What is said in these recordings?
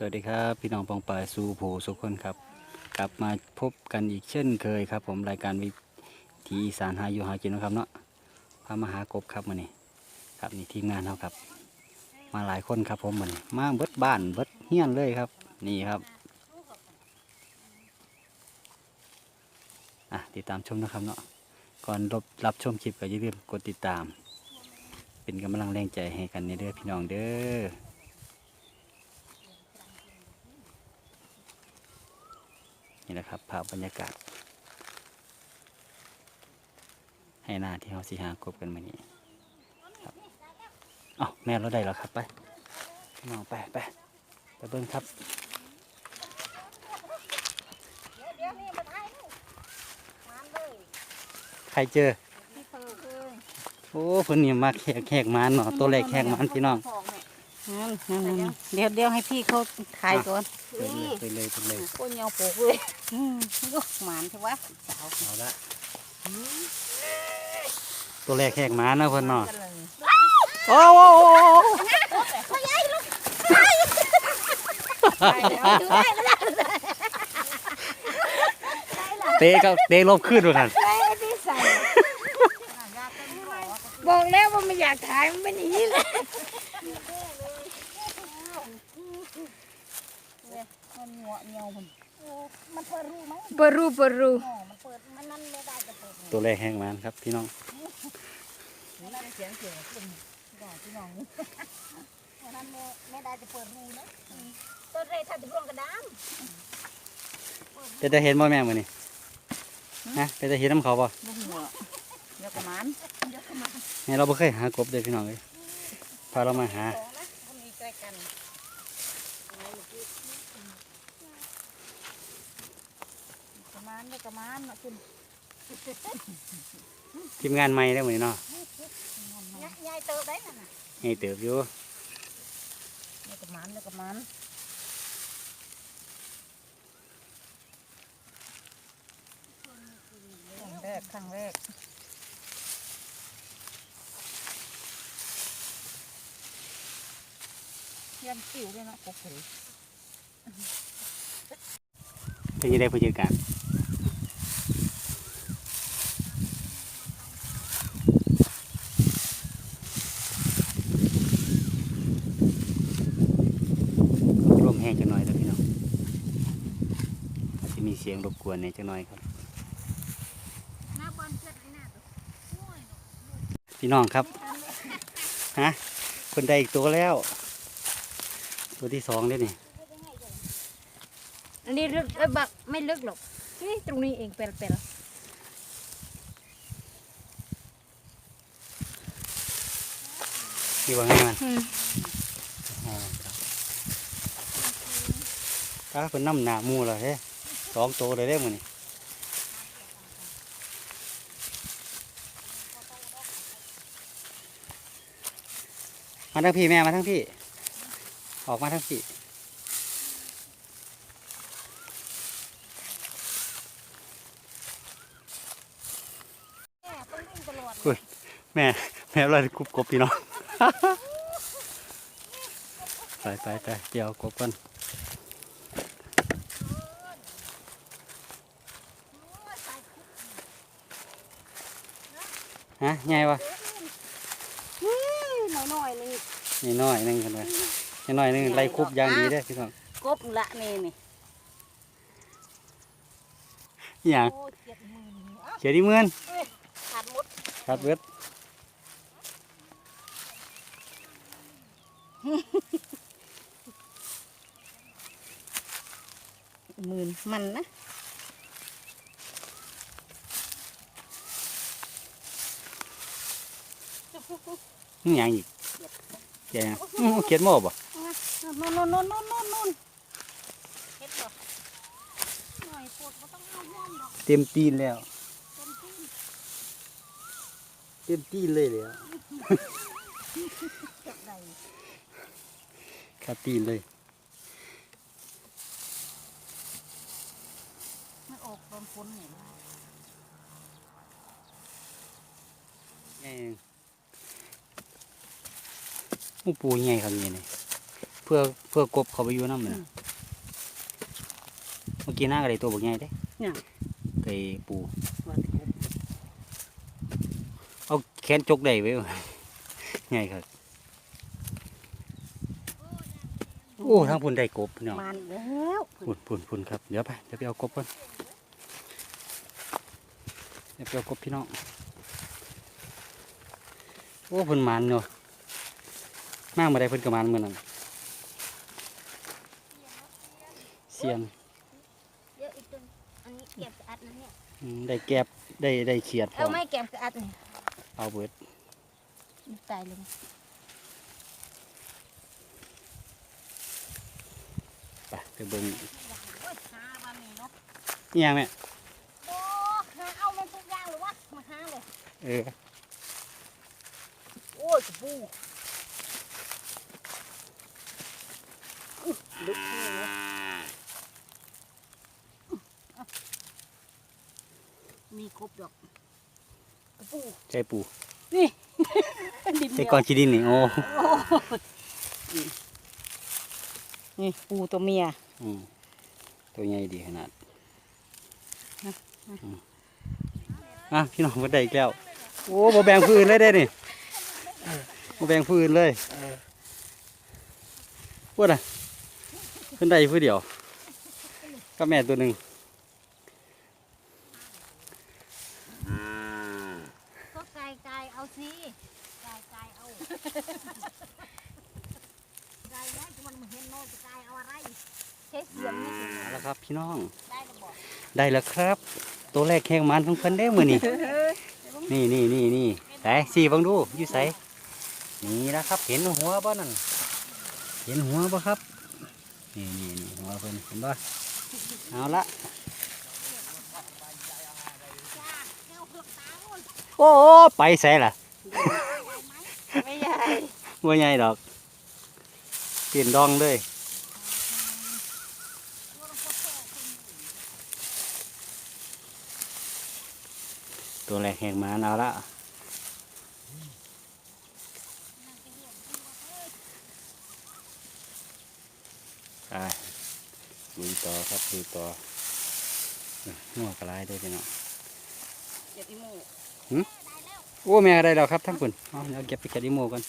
สวัสดีครับพี่น้องปองปายสู่โผสุกคนครับ กลับมาพบกันอีกเช่นเคยครับ ผมรายการวิถีอีสานหาอยู่หากินนะครับเนาะพามาหากบครับมานี่ครับนี่ทีมงานเขาครับ มาหลายคนครับผมมานี่มาเบิดบ้านเบิดเฮี้ยนเลยครับ นี่ครับอะติดตามชมนะครับเนาะก่อนรับรับชมคลิปก็อย่าลืมกดติดตาม เป็นกำลังแรงใจให้กันในเด้อพี่น้องเด้อ นี่แหละครับภาพบรรยากาศ ให้หน้าที่เขาสีหากบกันมานี้ครับอ้าแม่เราได้แล้วครับไปน้องไปไปไปเบิ้งครับใครเจอโอ้เพิ่นนี่มาแขกแขกมันเนาะตัวแรกแขกมันพี่น้องนั่นนั่นนั่นเดี๋ยวเดี๋ยวให้พี่เขาถ่ายก่อน ไปเลยไปเลยไปเลยคนยาวปลูกเลยอืมยกหมานใช่ปะสาวเอาละตัวแรกแขกมันนะเพิ่นเนาะกันเลยโอ้โหถ่ายแล้วถ่ายแล้วเตะก็เตะลบขึ้นด้วยกันถ่ายที่ใส่บอกแล้วว่าไม่อยากถ่ายมันไม่หนีเลยมันหัวเงียวมันมันเปิดรูไหมปรูปรูอ๋อมันเปิดมันนั่นไม่ได้จะเปิดตัวแรกแขกมันครับพี่น้องนั่นเสียงเสียงคุณพี่น้องพี่น้องวันนั้นแม่แม่ได้จะเปิดรูนะต้นเรยถ้าจะร่วงกระดามเป็นจะเห็นบ่แม่มื้อนี้ฮะเป็นจะเห็นน้ำเขาบ่บ่หัวเดี๋ยวกระมันแม่เราบ่เคยหากบเลยพี่น้องเลยพาเรามาหา สองนะ มันมีใกล้กันกระมันเดี๋ยวกระมันนะคุณทีมงานใหม่ได้มื้อนี้เนาะยายเติบได้น่ะนะให้เติบอยู่เดี๋ยวกระมันเดี๋ยวกระมันครั้งแรกครั้งแรกยันติ๋วเลยเนาะโอ้โหเป็นยังไงผู้จัดการร่มแห้งจังหน่อยแล้วพี่น้องอาจจะมีเสียงรบกวนในจังหน่อยครับหน้าบอลเจ็ดไอ้หน้าตัวพี่น้องครับฮะคนได้อีกตัวแล้ว ตัวที่สองเลยนี่อันนี้ลึกเอ้ยบักไม่ลึกหรอกนี่ตรงนี้เองเป็นเป็นที่ว่าไงมันอืมอ๋อครับถ้าเป็นน้ำหนาหมูเลยเฮ้ สองตัวเลยได้มั้นี่มาทั้งพี่แม่มาทั้งพี่ ออกมาทั้งพี่แม่แม่ แม่เรากรุบกบพี่น้อง ไปไปไปเดี๋ยวกบกัน ฮะไงวะหน่อยหน่อยๆนี่นี่น้อยหนึงกันไปนี่น้อยหนึงไล่คุบอย่างดีเด้อพี่น้องกบละนี่นี่อหย่างโอ้เจ็ดหมื่นอะเขียดีเมือนขาดหมดครับเบิดหมื่นมันนะ นี่หยังอีกเขียดหยังอื้อเขียดหม้อบ่นู่นนู่นนู่นนู่นนู่นนู่นเฮ็ดบ่หน่อยปวดก็ต้องเอาห้อมดอกเต็มตีนแล้ว เต็มที่เต็มตีนเลยเลยอะจับได้ครับตีนเลยมันออกตอนฝนนี่ไงหมูปูใหญ่ครับนี่นี่พื่อเพื่อกบเขาไปอยู่น้ำมันน่ะเมื่อกี้หน้าก็ได้ตัวบักใหญ่เด้เนี่ย ไก่ปู ว่าแต่กบเอาแขนจกได้ไว้ใหญ่ครับ โอ้ทางพุ่นได้กบเนาะ มันแล้วพุ่นพุ่นพุ่นครับเดี๋ยวไปเดี๋ยวไปเอากบก่อนเดี๋ยวไปเอากบพี่น้องโอ้เพุ่นมันเนาะ มากมาได้เพิ่นกระมันเหมือนนั้นเสียนเดี๋ยวอีกตัวอันนี้เก็บกระอัดนะเนี่ยอืมได้แกบได้ได้เขียดพเอาอไม่เก็บกระอัดเนี่ยเอาเบิดตายเลยไปไปเบิ่งโอ้ยหาวันนี้เนาะนี่ยังแม่โอ้หาเอามันทุกอย่างเลยวะมาหาเลยเออโอ้ยกระปูอุ๊ย ลึกนี่เนาะอะมีครบดอกกระปูใจปูนี่ ดินใจเดียวก้อนชีดินนี่โอ้นี่ปูตัวเมีย อืมตัวใหญ่ดีขนาดนะอืมอะพี่น้องก็ได้อีกแล้วโอ้บ่แบ่งผู้อื่นเลยได้นี่บ่แบ่งผู้อื่นเลยพูดอะ เพิ่นได้ผู้เดียวกับแม่ตัวหนึ่งก็ไกลไกลเอาสิกายกายเอากายนะจะมันมาเห็นโน่นจะกายเอาอะไรใช้เสียมนี่เอาละครับพี่น้องได้หรือบอกได้แล้วครับ ตัวแรกแข่งมันของเพิ่นได้อมื้อนี้นี่นี่นี่นี่ใส่สี่เบังดูอยู่ใส่นี่นะครับ เห็นหัวบ่นั่นเห็นหัวบ่ครับ นี่นี่นี่หัวเพิ่นเห็นบ่เอาละโอ้ไปใส่ล่ะไม่ใหญ่บ่ใหญ่ดอกเปลี่ยนดองเลยตัวแรกแหงมาเอาละ ลุยต่อครับลุยต่อเอ้ยหัวกระไรได้พี่น้องเจ็ดอีโมโอ้แม่ได้แล้วครับทั้งคุณเอาเดี๋ยวเก็บไปเก็บอีโมกัน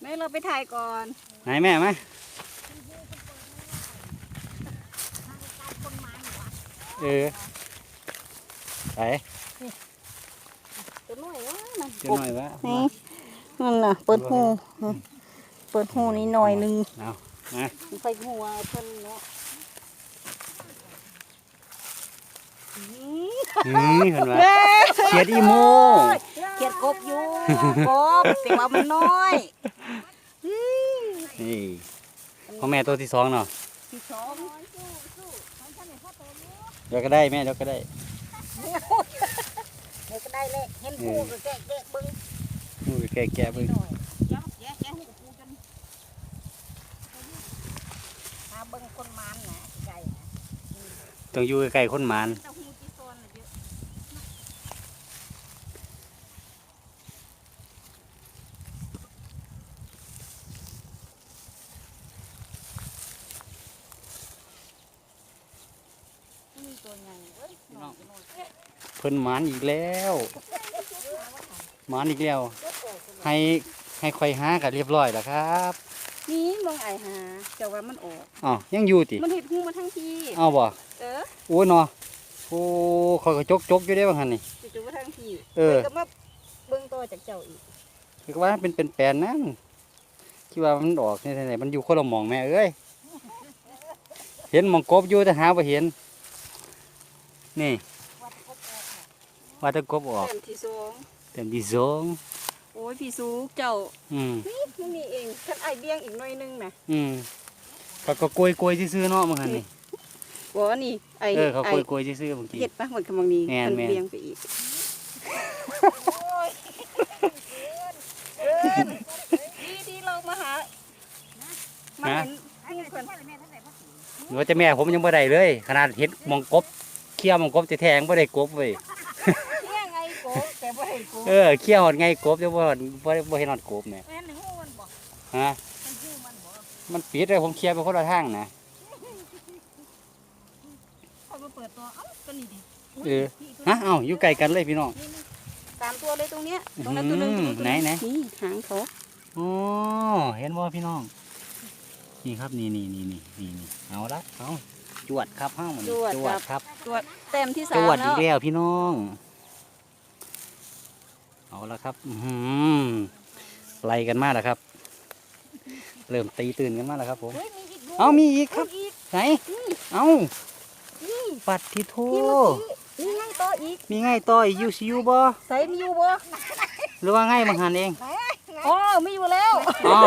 แม่เราไปถ่ายก่อน ไหนแม่มาเออไปตัวน้อยวะนั่นเจะหน่อยวะนี่นั่นน่ะเปิดหูเปิดหูนี่หน่อยหนึงเอา มาใส่หัวเพิ่นเนาะอืมนี่เห็นว่าเขียดอีโมเขียดกบอยู่กบแต่ว่ามันน้อยนี่ของแม่ตัวที่สองเนาะที่สองเดี๋ยวก็ได้แม่เดี๋ยวก็ได้เดี๋ยวก็ได้เลยเห็นหูก็แกะแกะเบึ้งนู่นแก่แก่ๆเบิ่ง หน่อยแกะแกะแกะหูกูจนหาเบิ่งคนมันนะไก่นะ ต้องอยู่ใกล้ๆคนหมานเต้าหู้ที่โซนน่ะเยอะมีตัวใหญ่เว้ยหน่อยหน่อยเพิ่นหมานอีกแล้วหมานอีกแล้ว ให้ให้คอยหากันเรียบร้อยแล้วครับนี่มองไอหาแต่ว่ามันออกอ๋อยังอยู่ติมันเห็ดหูมาทั้งที เอาบ่เออ โอ้ยเนาะโอ้คอยก็จกจกๆอยู่ได้บางหันนี่จู่ๆมาทั้งทีเออก็มาเบิ่งตัวจากเจ้าอีกคือว่าเป็นเป็นแปลนนะคิดว่ามันออกในไหนๆมันอยู่คนละหมองแม่เอ้ยเห็นหมองกบอยู่แต่หาบ่เห็น นี่วัดพบออกค่ะว่าแตะกบออกเต็มที่สองเต็มที่สองโอ้ยพี่สูเจ้า อืมนี่มันมีเองท่านไอเบี้ยงอีกหน่อยนึงนะอืมเขาก็โกยโกยๆซื่อๆเนาะมันหันนี่ บ่นี่ไอเออเขาไอโกยโกยๆซื่อๆบางทีเห็ดปะเหมือนกำลังนี้แม่นมันแม่นเบี้ยงไปอีกดีดีเรามาหามาเห็นหูเพิ่นหรือว่าจะแม่ผมยังบ่ได้เลย ขนาดเห็นหมองกบเคี่ยวหมองกบจะแทงบ่ได้กบเว้ยเที่ยงไงโกบแต่บ่ให้โกบเออเคี่ยวหอดไงกบจะบ่หอดบ่ได้บ่เห็นหอดกบแม่แม่นหูมันบ่ฮะมันหูมันบ่มันปิดเลยผมเคลียร์ไปคนละทางนะ เขามาเปิดตัวเอ้าก็นี่ดิเออฮะเอ้าอยู่ไกลกันเลยพี่น้องสามตัวเลยตรงเนี้ยอืมตรงนั้นตัวหนึงตรงนู้นตัวไหนไหนนี่หางเขาอ๋อเห็นบ่พี่น้อง นี่ครับนี่นี่นี่นี่นี่นี่เอาละเอาจวดครับห้างมันจวดครับตัวเต็มที่จสามวดแล้อีวกแล้วพี่น้อง เอาละครับอือหือไล่กันมาแล้วครับ เริ่มตีตื่นกันมาแล้วครับผมเฮ้ยมีอีกดูเอามีอีกครับอีกไหน เอานี่ ปัดที่โทนี่เมื่อกี้นี่ไงต่ออีก มีไงต่ออีกอยูซิอยูบ่ใส่มีอยู่บ่หรือว่าไงบางหันเองอ๋อมีอยู่แล้วอ๋อ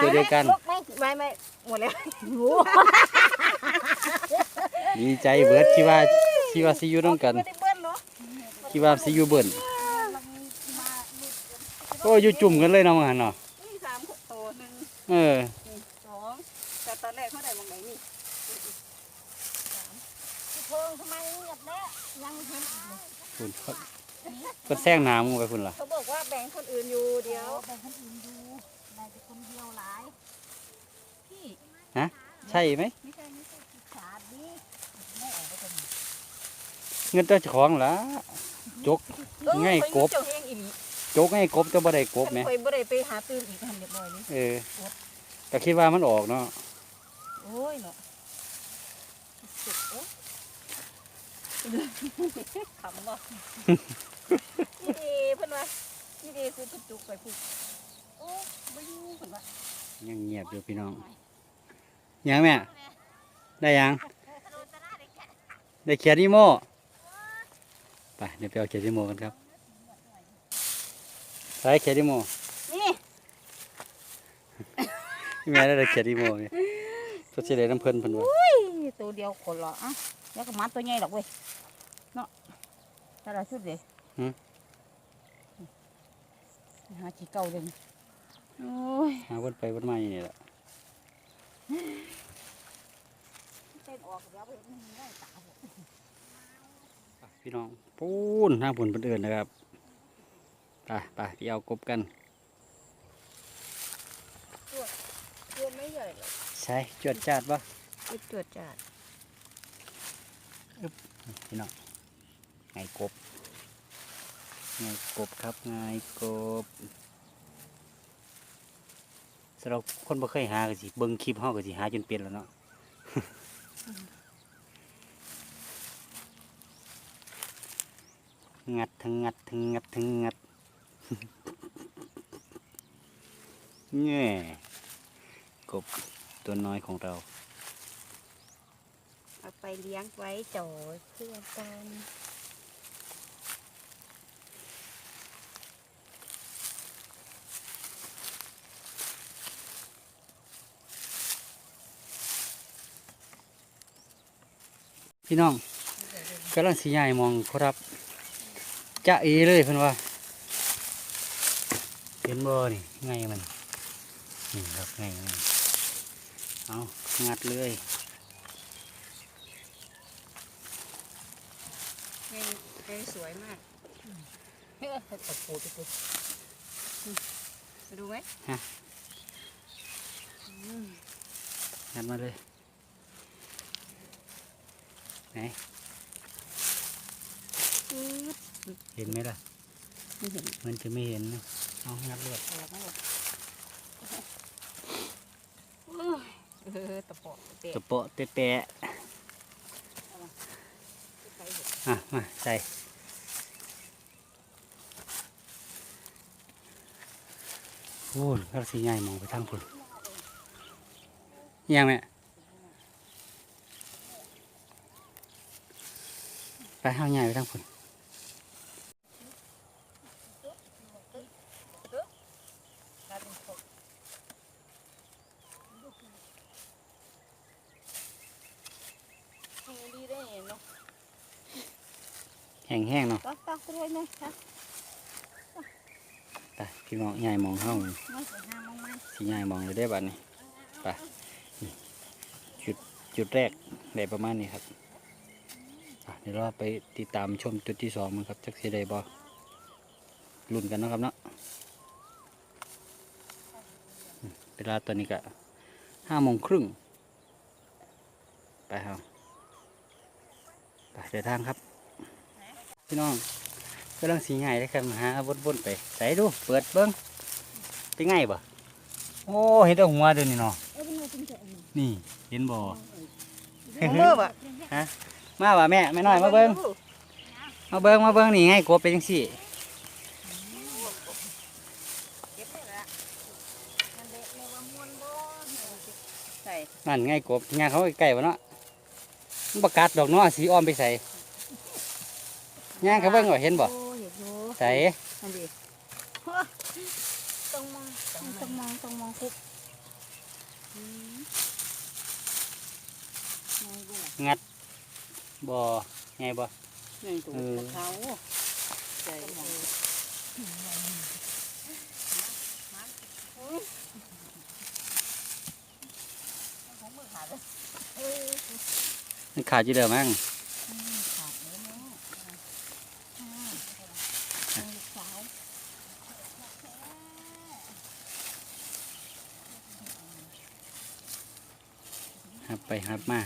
ตัวเดียวกันลุไม่ไม่ไม่หมดแล้วโอ้โหดีใจเบิร์ดคิดว่าคิดว่าซิอยูต้องกันไม่ได้เบิ้ลเนาะคิดว่าซิอยูเบิ่นโอ้ยอยู่จุ่มกันเลยเนาะบางหันเนาะนี่สามตัวหนึ่งเออ สองแต่ตอนแรกเขาได้มองไหนนี่ เพิ่งทำไมเงียบแล้วยังเห็นอีกเลยคุณเขาเพิ่นแซงหน้ามึงไปคุณล่ะเขาบอกว่าแบ่งคนอื่นอยู่เดีเดี๋ยยววแบ่งคนอื่นดูได้แต่คนเดียวหลายพี่ใช่ไหมไม่ใช่ไม่ใช่ขาดดีไม่ออกไปตรงนี้เงินเจ้าของล่ะจก เออง่ายกบข่อเจ้าเองอีหลีจกให้กบจะบ่ได้กบไหมข่อยบ่ได้ไปหาตื่นอีกทันเรียบร้อยนี่เออก็คิดว่ามันออกเนาะโอ้ยเนาะสุดโอ้ ขำบ่นี่ดีเพิ่นว่านี่ดีคือจุกจุกไปพูดโอ้บ่อยู่เพิ่นว่ายังเงียบอยู่พี่น้องยังแม่ได้ยังได้เขียนอีโมไปเดี๋ยวไปเอาเขียนอีโมกันครับใส่เขียนอีโมนี่แม่ได้แต่เขียนอีโมเนี่ยตัวเฉลยน้ำเพลินเพิ่นว่าตัวเดียวคนละอะ แล้วก็มัดตัวใหญ่ดอกเว้ยเนาะแต่ละชุดเลยหาจีเก่าเลยโอ้ยหาวนไปวนมาอยู่นี่แหละเต้นออกเดี๋ยวไปเห็นมันได้ตาบ่ไปพี่น้องปูนทางผลเพิ่นเอื่นนะครับไปไปพี่เอากบกันตัวไม่ใหญ่หรอกใช่จวดจัดปะอีกตัวจัด พี่น้องไงกบไงกบครับไงกบสำหรับคนบ่เคยหาก็สิเบิ่งคลิปเฮาก็สิหาจนเป็นแล้วเนาะงัดทั้งงัดทั้งงัดทั้งงัดแง่ยกบตัวน้อยของเรา ไปเลี้ยงไว้โจเพื่อกันพี่น้องกำลังสีใหญ่มองครับจะเอเลยเพิ่อนว่าเห็นบ่นี่ไงมันนี่ครับไงเอางัดเลย ไงไงสวยมากเฮ้ยตะปูตะปูมาดูไหมงัดมาเลย ไหนอืดเห็นไหมล่ะ ไม่เห็น มันจะไม่เห็นนะเอางัดเลยออกมาหมดเออตะปอกเตะตะโปะเตะแปะไปเห็น อะมาใส่โอ้ยกำลังสีใหญ่มองไปทางคุณยังแม่ไปห้าวใหญ่ไปทางคุณ กลายเป็นศพยังดีได้เห็นเนาะ แห้งๆเนาะ ตักตักกล้วยไหมคะไปพี่น้องใหญ่มองเข้ามาสวยงามมากสีใหญ่มองเลยได้บัดนี้ไปนี่จุดจุดแรกได้ประมาณนี้ครับอะเดี๋ยวเราไปติดตามชมจุดที่สองมันครับจักสีได้บ่ลุ้นกันเนาะครับเนาะอืมเวลาตอนนี้ก็ห้าโมงครึ่งไปครับไปเดินทางครับ พี่น้อง กำลังสีใหญ่เลยครับมาหาวนๆไปใส่ดูเปิดเบิ้งเป็นไงบ่โอ้เห็นแต่หัวเดี๋ยวนี้เนาะเอ้ยเป็นไงเป็นเจ๋งนี่เห็นบ่เมื่อวะมาว่ะแม่แม่น้อยมาเบิ้งมาเบิ้งมาเบิ้งนี่ไงกบเป็นจังซี่เก็บได้ละมันเด็กในว่ามวนบ่ใส่นั่นไงกบงานเขาใกล้ๆวะเนาะมันประกาศดอกเนาะสีอ้อมไปใส่ย่างเขาเบิ้งว่าเห็นบ่โอ้ยโห ใส่อันดีต้องมองต้องมองต้องมองคุกงัดบ่ไงบ่นี่ตัวเออเขาใส่มันขาดอยู่เด้อมั้ง ขาดเลยแม่อ่าลูกสาว หับ ไปหับมา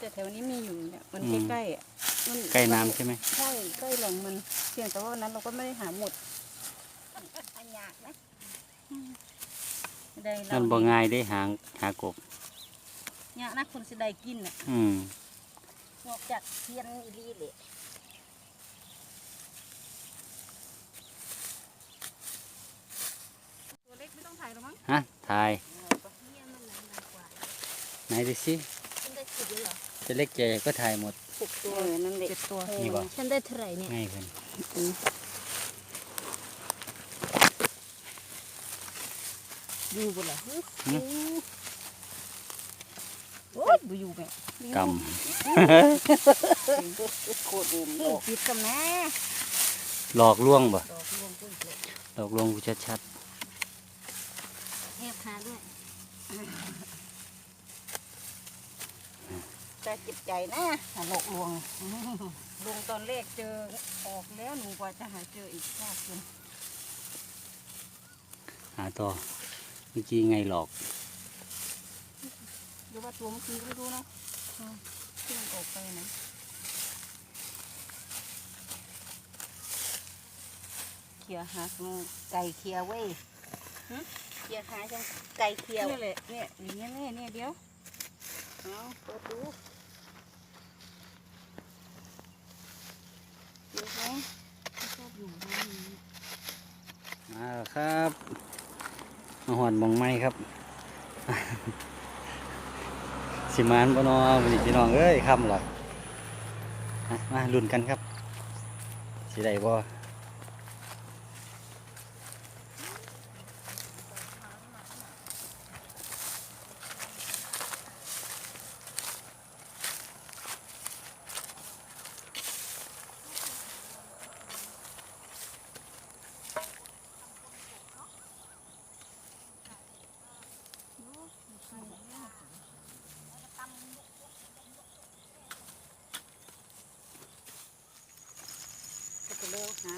แต่แถวนี้มีอยู่เนี่ยมันอืมใกล้ๆอะมันใกล้น้ำใช่ไหมใช่ใกล้แหล่งมันเพียงแต่ว่าวันนั้นเราก็ไม่ได้หาหมดอันยากนะไม่ได้เรามันบ่ง่ายได้หางหากบเนี่ยนะคนสิได้กินอะอืมนอกจากเทียนอีหลีเลยตัวเล็กไม่ต้องถ่ายหรอกมั้งฮะถ่าย เทียนมันหนาๆกว่า ไหนดูสิฉันได้สิบเลยเหรอจะเล็กใหญ่ก็ถ่ายหมดหกตัวนั่นแหละเจ็ดตัวนี่บ่ฉันได้เท่าไหร่เนี่ยง่ายเพิ่นอยู่บนละหึโอ้ยบ่อยู่แม่กโคตรเอ็มดอกปิดกับแม่ำหลอกลวงบ่ดอกรวงกุ้งเลยหลอกลวงกูชัดแอบหาด้วย แต่จิตใจนะหาหลอกลวงลวงตอนแรกเจอออกแล้วหนูกว่าจะหาเจออีกยากเกินๆหาต่อเมื่อกี้ไงหลอกหรือว่าตัวเมื่อกี้ก็ไม่รู้เนาะอืมที่มันออกไปนะเขียหาสมไก่เขียเว้ยหึเขียหาจังไก่เขียวนี่แหละเนี่ยอย่างเงี้ยเนี่ยเนี่ยเดี๋ยวเอาเปิดดูเดี๋ยวไหมชอบอยู่ตรงนี้ มา แล้วครับมาหอนมองไม้ครับ สิมานบนอวันนี้พี่น้องเอ้ยคำหรอมามาลุ้นกันครับสีได้บ่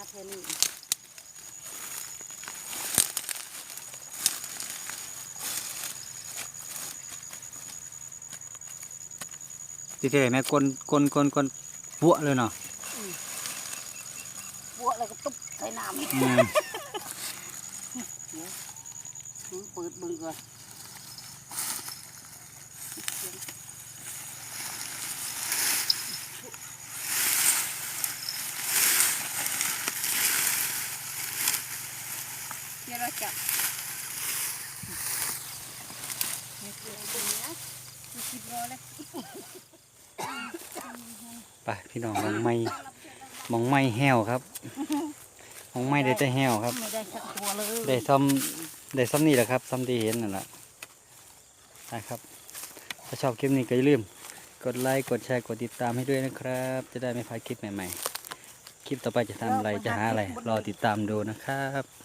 เร็วหาเท่านี้สิเท่แม่กลนกลนกลนกลนปัวเลยเนาะบวกแล้วก็ตุ๊บใส่น้ำอืมหนูเปิดเบิ่งก่อนเดี๋ยวเราจับนี่คืออะไรตัวนี้นะมีสิบโล เลยไปพี่น้องมองไม้มองไม้แห้วครับมองไม้ได้แต่แห้วครับ ไม่ได้สักตัวเลยได้ซ้ำได้ซ้ำนี่แหละครับซ้ำที่เห็นนั่นแหละนะครับถ้าชอบคลิปนี้ก็อย่าลืม กดไลค์กดแชร์กดติดตามให้ด้วยนะครับ จะได้ไม่พลาดคลิปใหม่ๆ คลิปต่อไปจะทำอะไรจะหาอะไร รอติดตามดูนะครับ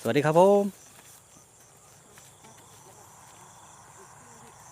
สวัสดีครับผม